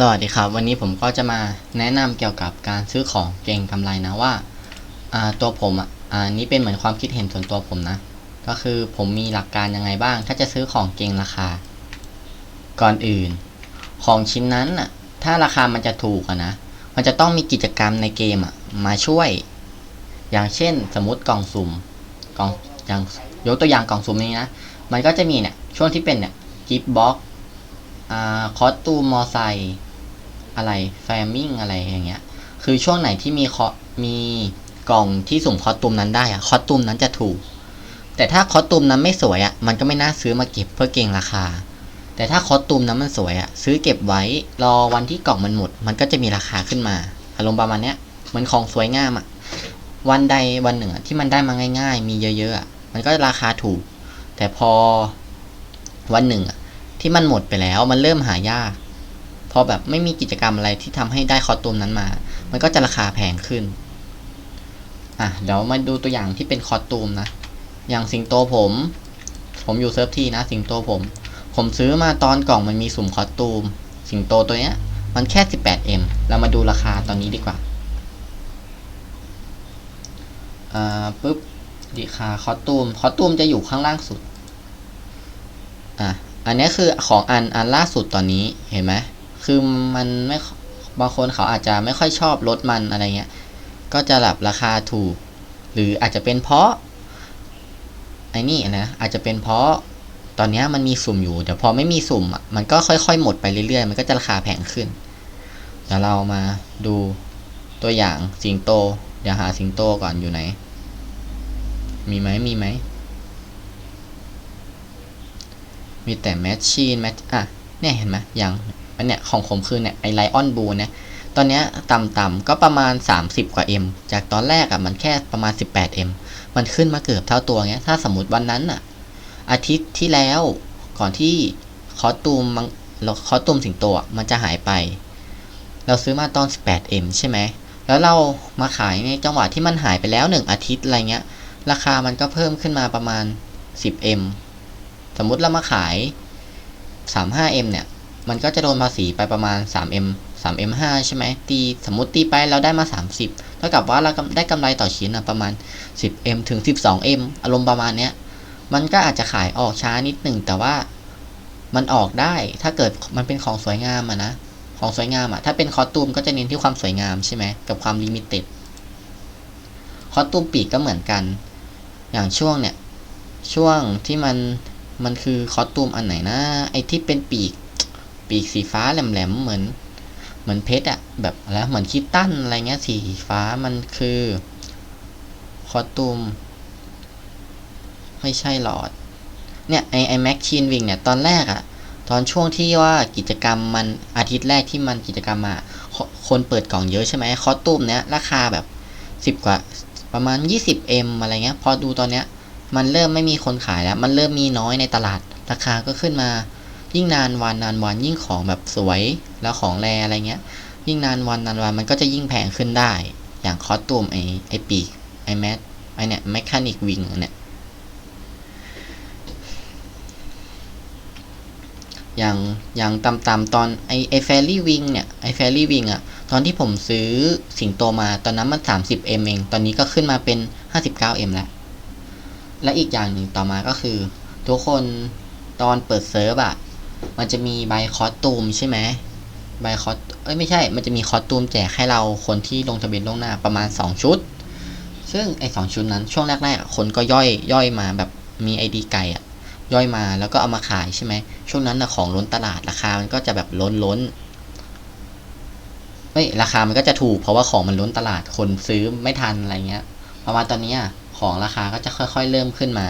สวัสดีครับ วันนี้ผมก็จะมาแนะนำเกี่ยวกับการซื้อของเก่งกำไรนะว่าตัวผมอะอ่านี้เป็นเหมือนความคิดเห็นส่วนตัวผมนะ ก็คือผมมีหลักการยังไงบ้าง ถ้าจะซื้อของเก่งราคา ก่อนอื่น ของชิ้นนั้นอะถ้าราคามันจะถูกนะมันจะต้องมีกิจกรรมในเกมอะมาช่วย อย่างเช่น สมมติกล่องสุ่มกล่องอย่างยกตัวอย่างกล่องสุ่มนี้นะมันก็จะมีเนี่ยช่วงที่เป็นเนี่ยกิฟต์บ็อกอ่าคอสตูมมอไซค์ อะไรแฟมิงอะไรอย่างเงี้ย คือช่วงไหนที่มีคอมีกล่องที่สุ่มคอตูมนั้นได้อะคอตูมนั้นจะถูก แต่ถ้าคอตูมนั้นไม่สวยอะมันก็ไม่น่าซื้อมาเก็บเพื่อเก็งราคา แต่ถ้าคอตูมนั้นมันสวยอะซื้อเก็บไว้รอวันที่กล่องมันหมด มันก็จะมีราคาขึ้นมา อารมณ์ประมาณเนี้ยเหมือนของสวยงามอะวันใดวันหนึ่งอะที่มันได้มาง่าย ๆ มีเยอะๆอะมันก็ราคาถูก แต่พอวันหนึ่งอะที่มันหมดไปแล้วมันเริ่มหายาก อแบบไม่มีกิจกรรมอะไรที่ทำให้ได้คอตูมนั้นมา มันก็จะราคาแพงขึ้น อะเดี๋ยวมาดูตัวอย่างที่เป็นคอตูมนะ อย่างสิงโตผม ผมอยู่เซิร์ฟที่นะ สิงโตผม ผมซื้อมาตอนกล่องมันมีสุ่มคอตูม สิงโตตัวเนี้ย มันแค่ 18M เรามาดูราคาตอนนี้ดีกว่า อ่าปุ๊บดีคาคอตูม คอตูมจะอยู่ข้างล่างสุด อะ อันนี้คือของอันอันล่าสุดตอนนี้ เห็นไหม คือมันไม่บางคนเขาอาจจะไม่ค่อยชอบรถมันอะไรเงี้ย ก็จะแบบราคาถูก หรืออาจจะเป็นเพราะไอ้นี่นะอาจจะเป็นเพราะตอนนี้มันมีสุ่มอยู่เดี๋ยวพอไม่มีสุ่มอะมันก็ค่อยๆ หมดไปเรื่อยๆ มันก็จะราคาแพงขึ้นเดี๋ยวเรามาดูตัวอย่างสิงโต เดี๋ยวหาสิงโตก่อนอยู่ไหน มีไหมมีไหม มีแต่แมชชีนแมชอะเนี่ยเห็นไหมย่าง อันเนี้ยของผมคือเนี่ยไอไลออนบูเนี่ยตอนเนี้ยต่ำๆก็ประมาณ 30 กว่า M จากตอนแรกอะมันแค่ประมาณ 18M มันขึ้นมาเกือบเท่าตัวเงี้ยถ้าสมมติวันนั้นอะ อาทิตย์ที่แล้วก่อนที่คอตูมมังคอตูมสิงโตมันจะหายไป เราซื้อมาตอน 18M ใช่ไหมแล้วเรามาขายในจังหวะที่มันหายไปแล้ว 1 อาทิตย์อะไรเงี้ย ราคามันก็เพิ่มขึ้นมาประมาณ 10M สมมุติเรามาขาย 35M เนี่ย มันก็จะโดนภาษีไปประมาณ 3M 3M5 ใช่ไหมตีสมมติตีไปเราได้มา 30 เท่ากับว่าเราได้กำไรต่อชิ้นอะประมาณ 10M ถึง 12M อารมณ์ประมาณเนี้ย มันก็อาจจะขายออกช้านิดหนึ่งแต่ว่ามันออกได้ถ้าเกิดมันเป็นของสวยงามอะนะ ของสวยงามอะถ้าเป็นคอตูมก็จะเน้นที่ความสวยงามใช่ไหมกับความลิมิเต็ดคอตูมปีกก็เหมือนกัน อย่างช่วงเนี่ยช่วงที่มันมันคือคอตูมอันไหนนะไอที่เป็นปีก ปีกสีฟ้าแหลมๆเหมือน เหมือนเพชรอะแบบอะไรเหมือนคิตตันอะไรเงี้ยสีฟ้ามันคือคอตูมไม่ใช่หลอด เนี่ยไอไอแม็กชีนวิงเนี่ยตอนแรกอะตอนช่วงที่ว่ากิจกรรมมันอาทิตย์แรกที่มันกิจกรรมมาคนเปิดกล่องเยอะใช่ไหมคอตูมเนี้ยราคาแบบสิบกว่าประมาณ 20M อะไรเงี้ย พอดูตอนเนี้ย มันเริ่มไม่มีคนขายแล้ว มันเริ่มมีน้อยในตลาด ราคาก็ขึ้นมา ยิ่งนานวันนานวันยิ่งของแบบสวยแล้วของแรอะไรเงี้ย ยิ่งนานวันนานวันมันก็จะยิ่งแพงขึ้นได้ อย่างคอสตูมไอไอปีกไอแมทไอเนี่ยแมคคานิกวิงเนี่ยอย่างอย่างต่ำๆตอนไอไอแฟรี่วิงเนี่ยไอแฟรี่วิงอะตอนที่ผมซื้อสิงโตมาตอนนั้นมัน 30M เอง ตอนนี้ก็ขึ้นมาเป็น 59M แล้ว และอีกอย่างหนึ่งต่อมาก็คือ ทุกคนตอนเปิดเซิร์ฟอะ มันจะมีใบคอสตูมใช่ไหมใบคอสเอ้ยไม่ใช่ มันจะมีคอสตูมแจกให้เราคนที่ลงทะเบียนล่วงหน้าประมาณ 2 ชุด ซึ่งไอ้สชุดนั้นช่วงแรกๆคนก็ย่อยย่อยมาแบบมีไอดีไก่อะย่อยมาแล้วก็เอามาขายใช่ไหมช่วงนั้นนะของล้นตลาดราคามันก็จะแบบล้นล้นเฮ้ยราคามันก็จะถูกเพราะว่าของมันล้นตลาดคนซื้อไม่ทันอะไรเงี้ยประมาณตอนนี้ของราคาก็จะค่อย ๆ เริ่มขึ้นมา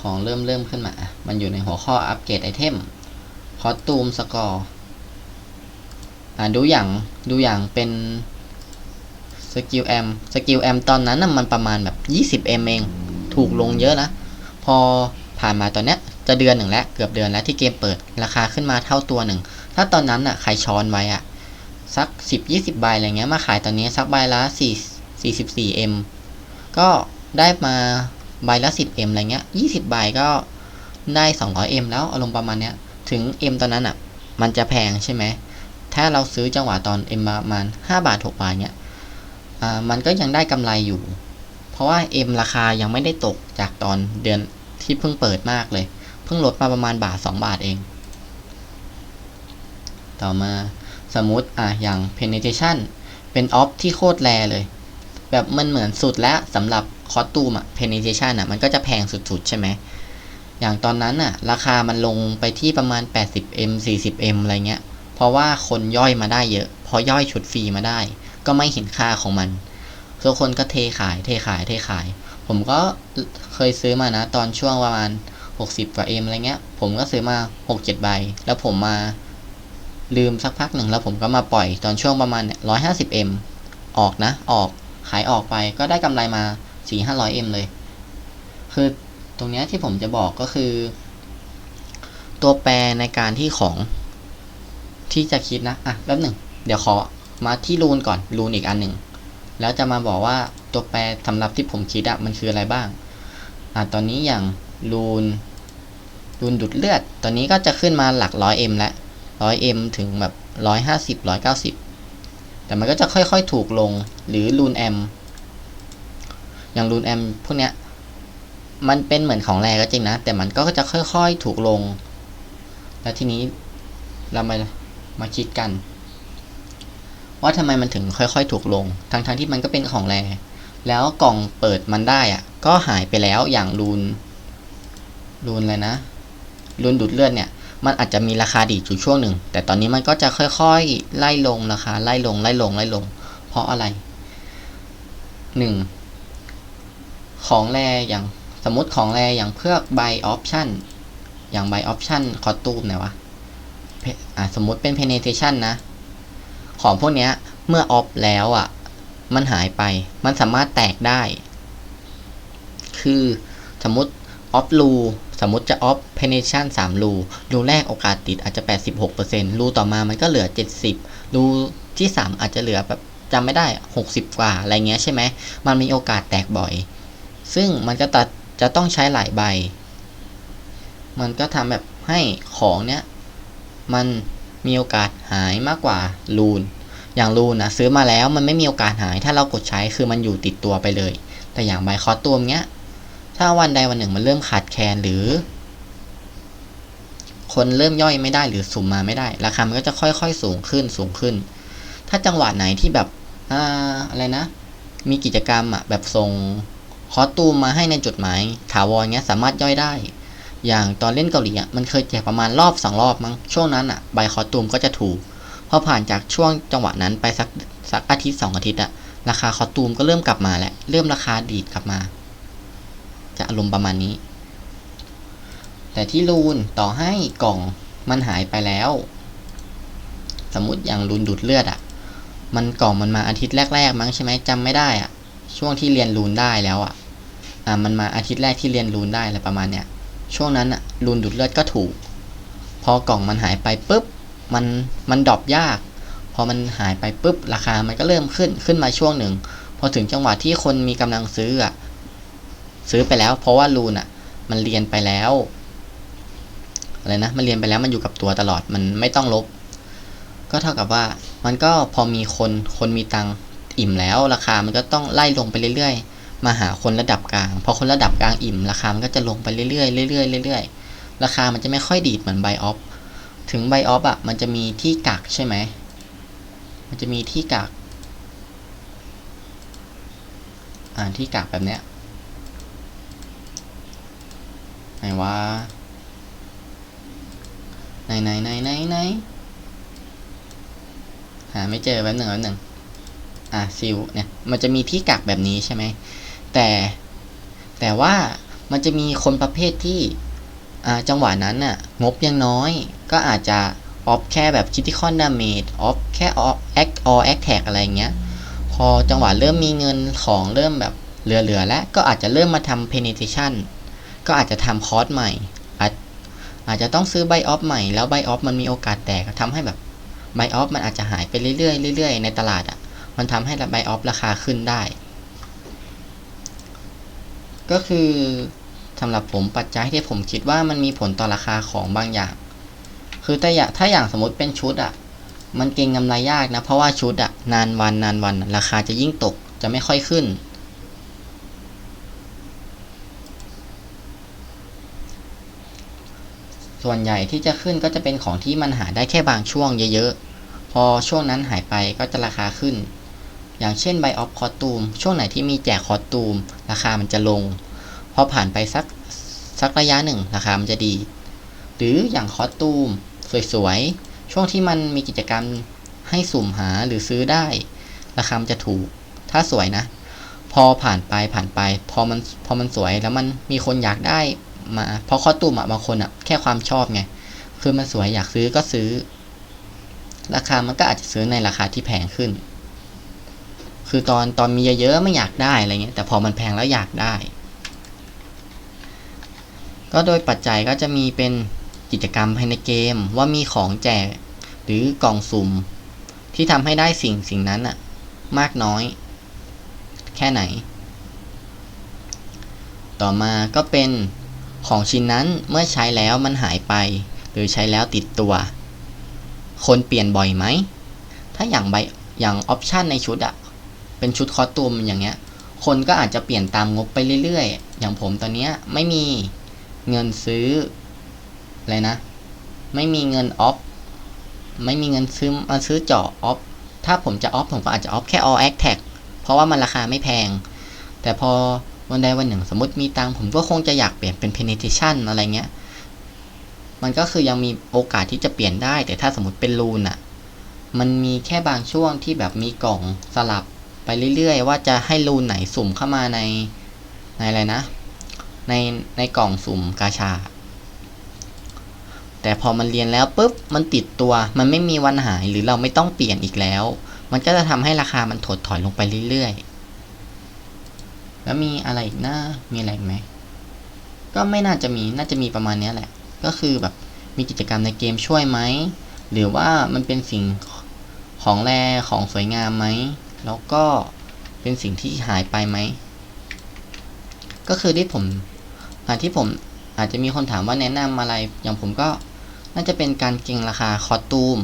ของเริ่มเริ่มขึ้นมา มันอยู่ในหัวข้ออัปเกรดไอเทมคอสตูมสกอร์อ่าดูอย่างดูอย่างเป็นสกิลแอมสกิลแอมตอนนั้นน่ะมันประมาณแบบ 20M เอง ถูกลงเยอะนะพอผ่านมาตอนเนี้ยจะเดือนหนึ่งแล้ว เกือบเดือนแล้วที่เกมเปิดราคาขึ้นมาเท่าตัวหนึ่ง ถ้าตอนนั้นอะใครช้อนไว้อะ สัก 10 20 ใบอะไรเงี้ยมาขายตอนนี้สักใบละ4 44M ก็ได้มา ใบละ 10M อะไรเงี้ย 20 ใบก็ได้ 200M แล้วอารมณ์ประมาณเนี้ย ถึง M ตอนนั้นอะ มันจะแพงใช่ไหม ถ้าเราซื้อจังหวะตอน M ประมาณ 5 บาท 6 บาทเนี้ย อ่า มันก็ยังได้กำไรอยู่ เพราะว่า M ราคายังไม่ได้ตกจากตอนเดือนที่เพิ่งเปิดมากเลย เพิ่งลดมาประมาณบาท 2 บาทเอง ต่อมาสมมติอะอย่าง penetration เป็นออฟที่โคตรแรเลย แบบมันเหมือนสุดแล้วสำหรับ คอสตูมอะ penetration อะมันก็จะแพงสุดๆ ใช่ไหม อย่างตอนนั้นอะราคามันลงไปที่ประมาณ 80m 40m อะไรเงี้ย เพราะว่าคนย่อยมาได้เยอะ พอย่อยชุดฟรีมาได้ ก็ไม่เห็นค่าของมันทุกคนก็เทขาย เทขาย เทขาย ผมก็เคยซื้อมานะ ตอนช่วงประมาณ 60กว่า M อะไรเงี้ย ผมก็ซื้อมา 6-7 ใบ แล้วผมมาลืมสักพักหนึ่งแล้วผมก็มาปล่อยตอนช่วงประมาณเนี่ย 150M ออกนะ ออก ขายออกไปก็ได้กำไรมา 4-500M เลย คือตรงเนี้ยที่ผมจะบอกก็คือ ตัวแปรในการที่ของที่จะคิดนะ อะแป๊บหนึ่ง เดี๋ยวขอมาที่รูนก่อนรูนอีกอันหนึ่ง แล้วจะมาบอกว่าตัวแปรสำหรับที่ผมคิดอะมันคืออะไรบ้าง อะตอนนี้อย่างรูนรูนดูดเลือด ตอนนี้ก็จะขึ้นมาหลักร้อยเอ็มแล้วร้อยเอ็มถึงแบบร้อยห้าสิบร้อยเก้าสิบแต่มันก็จะค่อยๆ ถูกลงหรือรูนแอม อย่างรูนแอมพวกเนี้ย มันเป็นเหมือนของแรก็จริงนะ แต่มันก็จะค่อยๆถูกลง แล้วทีนี้เรามามาคิดกัน ว่าทำไมมันถึงค่อยๆ ถูกลง ทั้งๆทที่มันก็เป็นของแรแล้วกล่องเปิดมันได้อะก็หายไปแล้วอย่างรูนรูนเลยนะรูนดูดเลือดเนี่ย มันอาจจะมีราคาดีอยู่ช่วงหนึ่ง แต่ตอนนี้มันก็จะค่อยๆ ไล่ลงราคาไล่ลงไล่ลงไล่ลง เพราะอะไรหนึ่ง ของแรอย่างสมมติของแรอย่างเพื่อใบออปชันอย่างใบออปชันคอตูมไหนวะอ่าสมมติเป็น penetration นะ ของพวกเนี้ยเมื่อออฟแล้วอะ มันหายไป มันสามารถแตกได้ คือสมมติออฟรูสมมติจะออฟ penetration 3รูรูแรกโอกาสติดอาจจะ 86%รูต่อมามันก็เหลือ 70 รูที่ 3 อาจจะเหลือแบบจำไม่ได้ 60 กว่าอะไรเงี้ยใช่ไหม มันมีโอกาสแตกบ่อย ซึ่งมันก็ตัดจะต้องใช้หลายใบ มันก็ทำแบบให้ของเนี้ยมันมีโอกาสหายมากกว่ารูน อย่างรูนนะซื้อมาแล้วมันไม่มีโอกาสหาย ถ้าเรากดใช้คือมันอยู่ติดตัวไปเลย แต่อย่างใบคอสตูมเนี้ย ถ้าวันใดวันหนึ่งมันเริ่มขาดแคลนหรือ คนเริ่มย่อยไม่ได้หรือสุ่มมาไม่ได้ ราคา มันก็จะค่อยๆ สูงขึ้นสูงขึ้น ถ้าจังหวะไหนที่แบบ อ่า อะไรนะ มีกิจกรรมอะแบบส่ง คอสตูมมาให้ในจดหมายถาวรเงี้ยสามารถย่อยได้ อย่างตอนเล่นเกาหลีอะมันเคยแจกประมาณรอบสองรอบมั้งช่วงนั้นอะใบคอสตูมก็จะถูกพอผ่านจากช่วงจังหวะนั้นไปสักสักอาทิตย์สองอาทิตย์อะราคาคอสตูมก็เริ่มกลับมาแล้วเริ่มราคาดีดกลับมา จะอารมณ์ประมาณนี้ แต่ที่รูนต่อให้กล่องมันหายไปแล้ว สมมติอย่างรูนดูดเลือดอะ มันกล่องมันมาอาทิตย์แรกๆมั้งใช่ไหมจำไม่ได้อะช่วงที่เรียนรูนได้แล้วอะ อ่ามันมาอาทิตย์แรกที่เรียนรูนได้อะไรประมาณเนี้ยช่วงนั้นอะรูนดูดเลือดก็ถูก พอกล่องมันหายไปปุ๊บมันมันดรอปยาก พอมันหายไปปุ๊บราคามันก็เริ่มขึ้นขึ้นมาช่วงหนึ่ง พอถึงจังหวะที่คนมีกำลังซื้ออะซื้อไปแล้ว เพราะว่ารูนอะมันเรียนไปแล้วอะไรนะมันเรียนไปแล้วมันอยู่กับตัวตลอดมันไม่ต้องลบ ก็เท่ากับว่ามันก็พอมีคนคนมีตังอิ่มแล้ว ราคามันก็ต้องไล่ลงไปเรื่อยๆ มาหาคนระดับกลาง พอคนระดับกลางอิ่มราคา มันก็จะลงไปเรื่อยๆเรื่อยๆเรื่อยๆ ราคามันจะไม่ค่อยดีดเหมือนไบออฟ ถึงไบออฟอะ มันจะมีที่กักใช่ไหม มันจะมีที่กัก อ่า ที่กักแบบเนี้ยไหนว่าไหนไหนไหนไหนไหนหาไม่เจอแป๊บหนึ่งแป๊บหนึ่งอะซิลเนี่ย มันจะมีที่กักแบบนี้ใช่ไหม แต่แต่ว่ามันจะมีคนประเภทที่จังหวะนั้นน่ะงบยังน้อย ก็อาจจะออฟแค่แบบ critical damage ออฟแค่ออฟ act or attack อะไรเงี้ย พอจังหวะเริ่มมีเงินของเริ่มแบบเหลือๆแล้วก็อาจจะเริ่มมาทำ penetration ก็อาจจะทำคอร์สใหม่ อาจอาจจะต้องซื้อไบออฟใหม่แล้วไบออฟมันมีโอกาสแตกทำให้แบบไบออฟมันอาจจะหายไปเรื่อยๆเรื่อยๆในตลาดอะมันทำให้ไบออฟราคาขึ้นได้ ก็คือสำหรับผมปัจจัยที่ผมคิดว่ามันมีผลต่อราคาของบางอย่าง คือแต่อย่างถ้าอย่างสมมติเป็นชุดอะมันเก็งกำไรยากนะ เพราะว่าชุดอะนานวันนานวัน ราคาจะยิ่งตกจะไม่ค่อยขึ้น ส่วนใหญ่ที่จะขึ้นก็จะเป็นของที่มันหาได้แค่บางช่วงเยอะๆ พอช่วงนั้นหายไปก็จะราคาขึ้น อย่างเช่นไบออฟคอตูมช่วงไหนที่มีแจกคอตูม ราคามันจะลง พอผ่านไปสักสักระยะหนึ่งราคามันจะดี หรืออย่างคอตูมสวยๆ ช่วงที่มันมีกิจกรรมให้สุ่มหาหรือซื้อได้ ราคามันจะถูก ถ้าสวยนะ พอผ่านไปผ่านไป พอมันพอมันสวยแล้วมันมีคนอยากได้มาเพราะคอตูมอะบางคนอะแค่ความชอบไงคือมันสวยอยากซื้อก็ซื้อ ราคามันก็อาจจะซื้อในราคาที่แพงขึ้น คือตอนตอนมีเยอะๆไม่อยากได้อะไรเงี้ยแต่พอมันแพงแล้วอยากได้ ก็โดยปัจจัยก็จะมีเป็นกิจกรรมภายในเกมว่ามีของแจกหรือกล่องสุ่ม ที่ทำให้ได้สิ่งสิ่งนั้นอะมากน้อย แค่ไหน ต่อมาก็เป็นของชิ้นนั้นเมื่อใช้แล้วมันหายไป หรือใช้แล้วติดตัว คนเปลี่ยนบ่อยไหม ถ้าอย่างใบอย่างออปชันในชุดอะ เป็นชุดคอสตูมอย่างเงี้ย คนก็อาจจะเปลี่ยนตามงบไปเรื่อยๆ อย่างผมตอนเนี้ยไม่มีเงินซื้ออะไรนะ ไม่มีเงินออฟไม่มีเงินซื้อมาซื้อเจาะออฟถ้าผมจะออฟผมก็อาจจะออฟแค่ all act tag เพราะว่ามันราคาไม่แพง แต่พอวันใดวันหนึ่งสมมติมีตังผมก็คงจะอยากเปลี่ยนเป็น penetration อะไรเงี้ย มันก็คือยังมีโอกาสที่จะเปลี่ยนได้ แต่ถ้าสมมติเป็นรูนอะมันมีแค่บางช่วงที่แบบมีกล่องสลับ ไปเรื่อยๆ ว่าจะให้รูนไหนสุ่มเข้ามาในในอะไรนะ ในในกล่องสุ่มกาชา แต่พอมันเรียนแล้วปุ๊บมันติดตัวมันไม่มีวันหายหรือเราไม่ต้องเปลี่ยนอีกแล้ว มันก็จะทำให้ราคามันถดถอยลงไปเรื่อยๆ แล้วมีอะไรอีกนะมีอะไรไหมก็ไม่น่าจะมีน่าจะมีประมาณนี้แหละ ก็คือแบบมีกิจกรรมในเกมช่วยไหมหรือว่ามันเป็นสิ่งของแรของสวยงามไหม แล้วก็เป็นสิ่งที่หายไปไหม ก็คือที่ผมอาที่ผมอาจจะมีคนถามว่าแนะนำอะไร อย่างผมก็น่าจะเป็นการเก็งราคาคอสตูม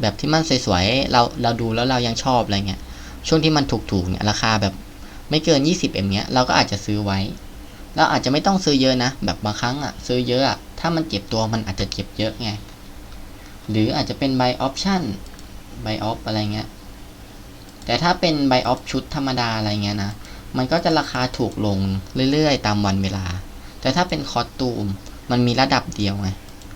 แบบที่มันสวยๆ เราเราดูแล้วเรายังชอบอะไรเงี้ย ช่วงที่มันถูกๆเนี่ยราคาแบบไม่เกิน 20เอ็มเนี้ยเราก็อาจจะซื้อไว้ เราอาจจะไม่ต้องซื้อเยอะนะ แบบบางครั้งอะซื้อเยอะอะถ้ามันเจ็บตัวมันอาจจะเจ็บเยอะไง หรืออาจจะเป็น buy option buy off อะไรเงี้ย แต่ถ้าเป็น buy off ชุดธรรมดาอะไรเงี้ยนะ มันก็จะราคาถูกลงเรื่อยๆ ตามวันเวลา แต่ถ้าเป็นคอสตูม มันมีระดับเดียวไง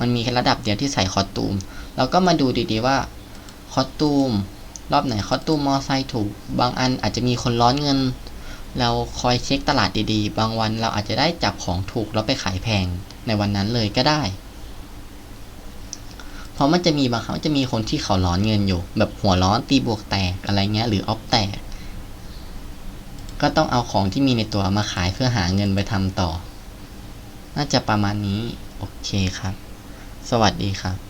มันมีแค่ระดับเดียวที่ใส่คอสตูม เราก็มาดูดีๆว่าคอสตูม รอบไหนคอสตูมมอไซค์ถูก บางอันอาจจะมีคนร้อนเงิน เราคอยเช็คตลาดดีๆ บางวันเราอาจจะได้จับของถูกแล้วไปขายแพงในวันนั้นเลยก็ได้ เพราะมันจะมีบางครั้งจะมีคนที่เขาร้อนเงินอยู่ แบบหัวร้อนตีบวกแตกอะไรเงี้ย หรือออฟแตก ก็ต้องเอาของที่มีในตัวมาขายเพื่อหาเงินไปทำต่อ น่าจะประมาณนี้ โอเคครับ สวัสดีครับ